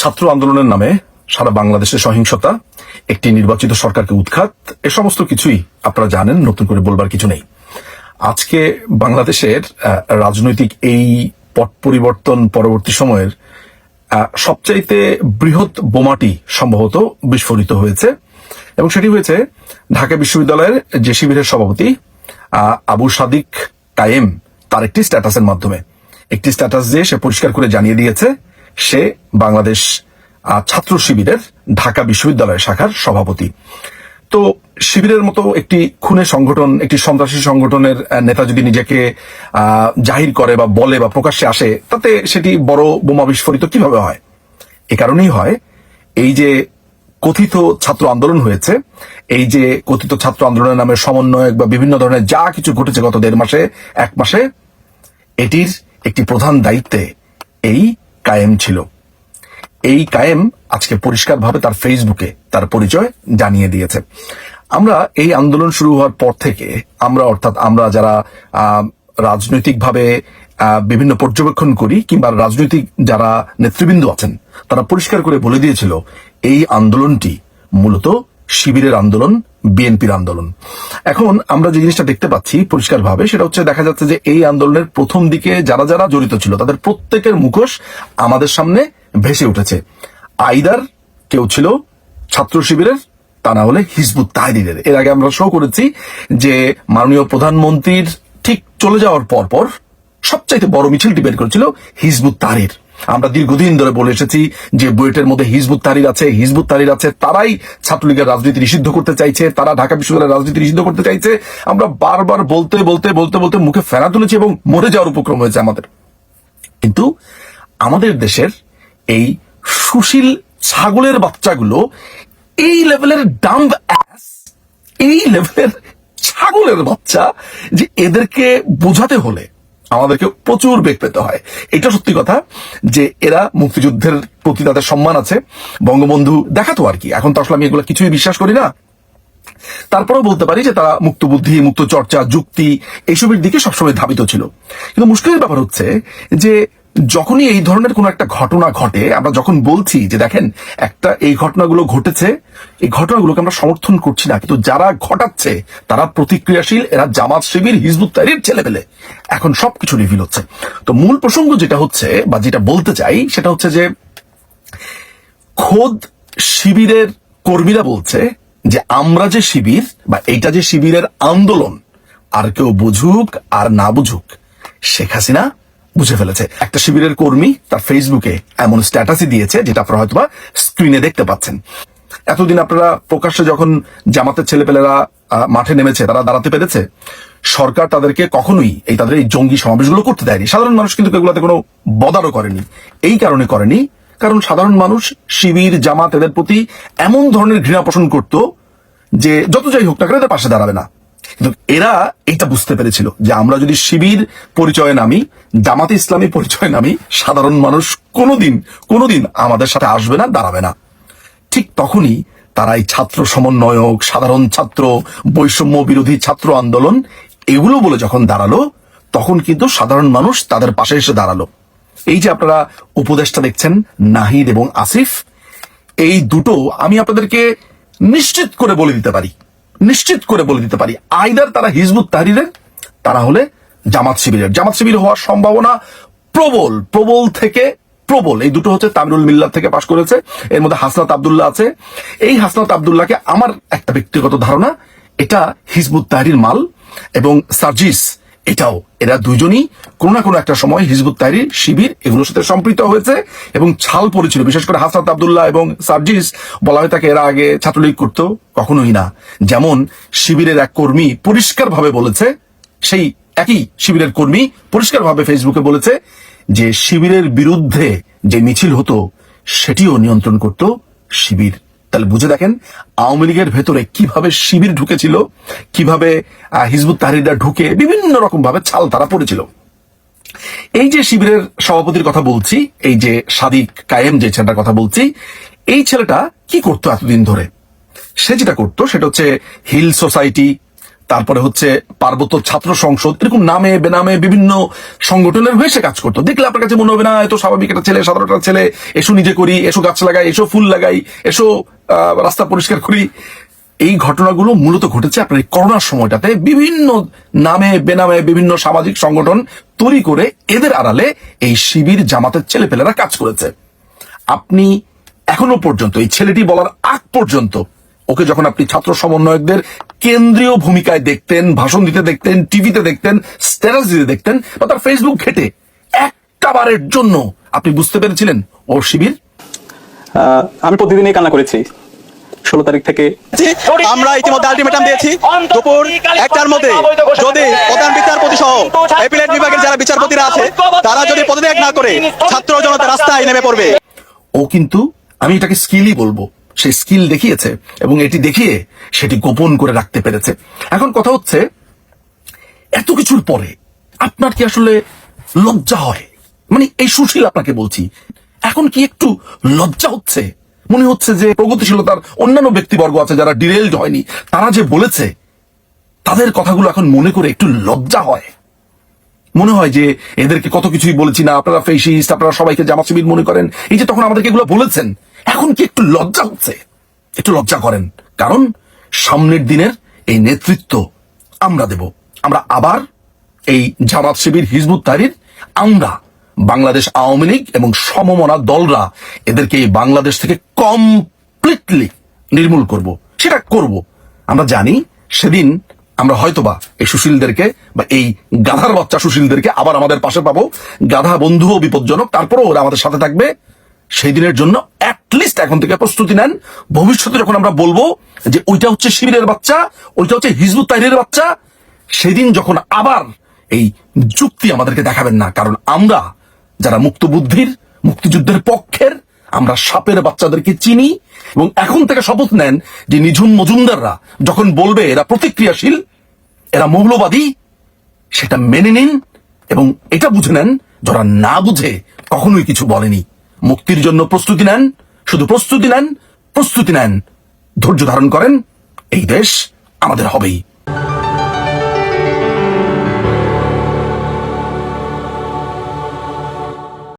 ছাত্র আন্দোলনের নামে সারা বাংলাদেশে সহিংসতা, একটি নির্বাচিত সরকারকে উৎখাত, এ সমস্ত কিছুই আপনারা জানেন, নতুন করে বলবার কিছু নেই। আজকে বাংলাদেশের রাজনৈতিক এই পট পরিবর্তন পরবর্তী সময়ের সবচাইতে বৃহৎ বোমাটি সম্ভবত বিস্ফোরিত হয়েছে। এবং সেটি হয়েছে ঢাকা বিশ্ববিদ্যালয়ের যে শিবিরের সভাপতি আবু সাদিক কায়েম, তার একটি স্ট্যাটাসের মাধ্যমে। একটি স্ট্যাটাস দিয়ে সে পরিষ্কার করে জানিয়ে দিয়েছে, সে বাংলাদেশ ছাত্র শিবিরের ঢাকা বিশ্ববিদ্যালয় শাখার সভাপতি। তো শিবিরের মতো একটি খুনে সংগঠন, একটি সন্ত্রাসী সংগঠনের নেতা যদি নিজেকে জাহির করে বা বলে বা প্রকাশ্যে আসে, তাতে সেটি বড় বোমা বিস্ফোরিত কীভাবে হয়? এ কারণেই হয়, এই যে কথিত ছাত্র আন্দোলন হয়েছে, এই যে কথিত ছাত্র আন্দোলনের নামে সমন্বয়ক বা বিভিন্ন ধরনের যা কিছু ঘটেছে গত দেড় মাসে, এক মাসে, এটির একটি প্রধান দায়িত্বে এই কায়েম ছিল। এই কায়েম আজকে পরিষ্কারভাবে তার ফেসবুকে তার পরিচয় জানিয়ে দিয়েছে। আমরা এই আন্দোলন শুরু হওয়ার পর থেকে আমরা, অর্থাৎ আমরা যারা রাজনৈতিকভাবে বিভিন্ন পর্যবেক্ষণ করি কিংবা রাজনৈতিক যারা নেতৃবৃন্দ আছেন, তারা পরিষ্কার করে বলে দিয়েছিল, এই আন্দোলনটি মূলত শিবিরের আন্দোলন বিএনপির আন্দোলন। এখন আমরা যে জিনিসটা দেখতে পাচ্ছি পরিষ্কারভাবে, সেটা হচ্ছে দেখা যাচ্ছে যে এই আন্দোলনের প্রথম দিকে যারা যারা জড়িত ছিল, তাদের প্রত্যেকের মুখোশ আমাদের সামনে ভেসে উঠেছে। আইদার কেউ ছিল, ছাত্র শিবিরের, তা না হলে হিজবুত তাহরিরের এর আগে আমরা শো করেছি যে মাননীয় প্রধানমন্ত্রীর ঠিক চলে যাওয়ার পর পর সবচাইতে বড় মিছিল বের করেছিল হিজবুত তাহরির আমরা দীর্ঘদিন ধরে বলে এসেছি যে বুয়েটের মধ্যে হিজবুত তাহরির আছে, হিজবুত তাহরির আছে, তারাই ছাত্রলীগের রাজনীতি নিষিদ্ধ করতে চাইছে, তারা ঢাকা বিশ্ববিদ্যালয়ের রাজনীতি নিষিদ্ধ করতে চাইছে। আমরা বারবার বলতে বলতে বলতে বলতে মুখে ফেরা তুলেছি এবং মরে যাওয়ার উপক্রম হয়েছে আমাদের। কিন্তু আমাদের দেশের এই সুশীল ছাগলের বাচ্চাগুলো এই লেভেলের ডাম্ব এই লেভেলের ছাগলের বাচ্চা যে এদেরকে বোঝাতে হলে আমাদেরকে প্রচুর বেগ পেতে হয়। এটা সত্যি কথা যে এরা মুক্তিযুদ্ধের প্রতি তাদের সম্মান আছে। বঙ্গবন্ধু দেখাতো আর কি। এখন তো আসলে আমি এগুলো কিছুই বিশ্বাস করি না। তারপরেও বলতে পারি যে তারা মুক্ত বুদ্ধি মুক্ত চর্চা যুক্তি, এইসবের দিকে সবসময় ধাবিত ছিল। কিন্তু মুশকিলের ব্যাপার হচ্ছে যে যখনই এই ধরনের কোন একটা ঘটনা ঘটে, আমরা যখন বলছি যে দেখেন, একটা এই ঘটনাগুলো ঘটেছে, এই ঘটনাগুলোকে আমরা সমর্থন করছি না, কিন্তু যারা ঘটাচ্ছে, তারা প্রতিক্রিয়াশীল, এরা জামাত শিবির, হিজবুত তাহরির ছেলেপেলে। এখন সবকিছু রিভিল হচ্ছে। তো মূল প্রসঙ্গ যেটা হচ্ছে, বা যেটা বলতে চাই, সেটা হচ্ছে যে, খোদ শিবিরের কর্মীরা বলছে যে, আমরা যে শিবির, বা এইটা যে শিবিরের আন্দোলন, আর কেউ বুঝুক আর না বুঝুক, শেখ হাসিনা বুঝে ফেলেছে। একটা শিবিরের কর্মী তার ফেসবুকে এমন স্ট্যাটাসই দিয়েছে, যেটা আপনারা হয়তোবা স্ক্রিনে দেখতে পাচ্ছেন। এতদিন আপনারা প্রকাশ্যে যখন জামাতের ছেলেপেলেরা মাঠে নেমেছে, তারা দাঁড়াতে পেরেছে, সরকার তাদেরকে কখনোই এই তাদের এই জঙ্গি সমাবেশগুলো করতে দেয়নি। সাধারণ মানুষ কিন্তু এগুলোতে কোনো বদারও করেনি। এই কারণে করেনি, কারণ সাধারণ মানুষ, শিবির, জামাত এদের প্রতি এমন ধরনের ঘৃণা পোষণ করত যে যত যাই হোক না কেন এদের পাশে দাঁড়াবে না। কিন্তু এরা এটা বুঝতে পেরেছিল যে আমরা যদি শিবির পরিচয়ে নামি, জামাতে ইসলামী পরিচয়ে নামি, সাধারণ মানুষ কোনোদিন কোনোদিন আমাদের সাথে আসবে না, দাঁড়াবে না। ঠিক তখনই তারা এই ছাত্র সমন্বয়ক, সাধারণ ছাত্র, বৈষম্য বিরোধী ছাত্র আন্দোলন এগুলো বলে যখন দাঁড়াল, তখন কিন্তু সাধারণ মানুষ তাদের পাশে এসে দাঁড়াল। এই যে আপনারা উপদেশটা দেখছেন, নাহিদ এবং আসিফ, এই দুটো আমি আপনাদেরকে নিশ্চিত করে বলে দিতে পারি। নিশ্চিত করে বলে দিতে পারি। আইদার তারা হিজবুত তাহরিরের তারা হলে জামাত শিবিরের। জামাত শিবির হওয়ার সম্ভাবনা প্রবল প্রবল থেকে প্রবল। এই দুটো হচ্ছে তামিরুল মিল্লার থেকে পাশ করেছে। এর মধ্যে হাসনাত আবদুল্লাহ আছে। এই হাসনাত আবদুল্লাহকে আমার একটা ব্যক্তিগত ধারণা, এটা হিজবুত তাহরির মাল এবং সার্জিস এটাও। এরা দুইজনই কোনো না কোনো একটা সময় হিজবুত তাহরির শিবির এগুলোর সাথে সম্পৃক্ত হয়েছে এবং ছাল পড়েছিল। বিশেষ করে হাসাত আবদুল্লাহ এবং সার্জিস বলা হয় তাকে এরা আগে ছাত্রলীগ করত, কখনোই না। যেমন শিবিরের এক কর্মী পরিষ্কারভাবে বলেছে, সেই একই শিবিরের কর্মী পরিষ্কারভাবে ফেসবুকে বলেছে যে শিবিরের বিরুদ্ধে যে মিছিল হতো, সেটিও নিয়ন্ত্রণ করত শিবির। তাহলে বুঝে দেখেন আওয়ামী লীগের ভেতরে কীভাবে শিবির ঢুকেছিল, কীভাবে হিজবুত তাহরিদা ঢুকে বিভিন্ন রকম ভাবে ছাল তারা পড়েছিল। এই যে শিবিরের সভাপতির কথা বলছি, এই যে সাদিক কায়েম যে ছেলেটার কথা বলছি, এই ছেলেটা কি করতো এতদিন ধরে? সে যেটা করতো সেটা হচ্ছে হিল সোসাইটি তারপরে হচ্ছে পার্বত্য ছাত্র সংসদ, এরকম নামে, বেনামে বিভিন্ন সংগঠনের হয়ে সে কাজ করতো। দেখলে আপনার কাছে মনে হবে, না এত স্বাভাবিক একটা ছেলে, সাধারণ ছেলে, এসো নিজে করি, এসো গাছ লাগাই, এসো ফুল লাগাই, এসো রাস্তা পরিষ্কার করি। এই ঘটনাগুলো মূলত ঘটেছে আপনার এই করোনার সময়টাতে। বিভিন্ন নামে, বেনামে বিভিন্ন সামাজিক সংগঠন তৈরি করে এদের আড়ালে এই শিবির জামাতের ছেলেপেলেরা কাজ করেছে। আপনি এখনও পর্যন্ত, এই ছেলেটি বলার আগ পর্যন্ত, ওকে যখন আপনি ছাত্র সমন্বয়কদের কেন্দ্রীয় ভূমিকায় দেখতেন ভাষণ দিতে দেখতেন টিভিতে দেখতেন স্ট্যাটাস দিতে দেখতেন বা তার ফেসবুক ঘেটে একটা বারের জন্য। আপনি বুঝতে পেরেছিলেন ওর শিবির? আমি প্রতিদিনই কান্না করেছি। ষোলো তারিখ থেকে আমরা ইতিমধ্যে আলটিমেটাম দিয়েছি। দুপুর একটার মধ্যে যদি প্রধান বিচারপতি সহ এপিলেট বিভাগের যারা বিচারপতিরা আছে তারা যদি পদত্যাগ না করে ছাত্র জনতা রাস্তায় নেমে পড়বে। ও কিন্তু আমি এটাকে স্কিলই বলব। সে স্কিল দেখিয়েছে এবং এটি দেখিয়ে সেটি গোপন করে রাখতে পেরেছে। এখন কথা হচ্ছে, এত কিছুর পরে আপনার কি আসলে লজ্জা হয়? মানে এই সুশীল আপনাকে বলছি, এখন কি একটু লজ্জা হচ্ছে? মনে হচ্ছে যে প্রগতিশীলতার অন্যান্য ব্যক্তিবর্গ আছে যারা ডিরেলড হয়নি, তারা যে বলেছে, তাদের কথাগুলো এখন মনে করে একটু লজ্জা হয়। মনে হয় যে এদেরকে কত কিছুই বলেছি না, আপনারা ফেসিস্ট আপনারা সবাইকে জামা শিবির মনে করেন। এই যে তখন আমাদেরকে এগুলো বলেছেন, এখন কি একটু লজ্জা হচ্ছে? একটু লজ্জা করেন। কারণ সামনের দিনের এই নেতৃত্ব আমরা দেব। আমরা আবার এই জামাত শিবির হিজবুত তারির আমরা বাংলাদেশ আওয়ামী লীগ এবং সমমনা দলরা এদেরকে এই বাংলাদেশ থেকে কমপ্লিটলি নির্মূল করব। সেটা করব। আমরা জানি সেদিন আমরা হয়তোবা এই সুশীলদেরকে বা এই গাধার বাচ্চা সুশীলদেরকে আবার আমাদের পাশে পাবো। গাধা বন্ধুও বিপজ্জনক, তারপরেও ওরা আমাদের সাথে থাকবে। সেই দিনের জন্য অ্যাটলিস্ট এখন থেকে প্রস্তুতি নেন। ভবিষ্যতে যখন আমরা বলব যে ওইটা হচ্ছে শিবিরের বাচ্চা, ওইটা হচ্ছে হিজবুত তাইরের বাচ্চা, সেদিন যখন আবার এই যুক্তি আমাদেরকে দেখাবেন না, কারণ আমরা যারা মুক্ত বুদ্ধির মুক্তিযুদ্ধের পক্ষের, আমরা সাপের বাচ্চাদেরকে চিনি এবং এখন থেকে শপথ নেন যে নিঝুম মজুমদাররা যখন বলবে এরা প্রতিক্রিয়াশীল, এরা মৌলবাদী, সেটা মেনে নিন এবং এটা বুঝে নেন যারা না বুঝে কখনোই কিছু বলেনি। মুক্তির জন্য প্রস্তুতি নেন, শুধু প্রস্তুতি নেন প্রস্তুতি নেন। ধৈর্য ধারণ করেন, এই দেশ আমাদের হবেই।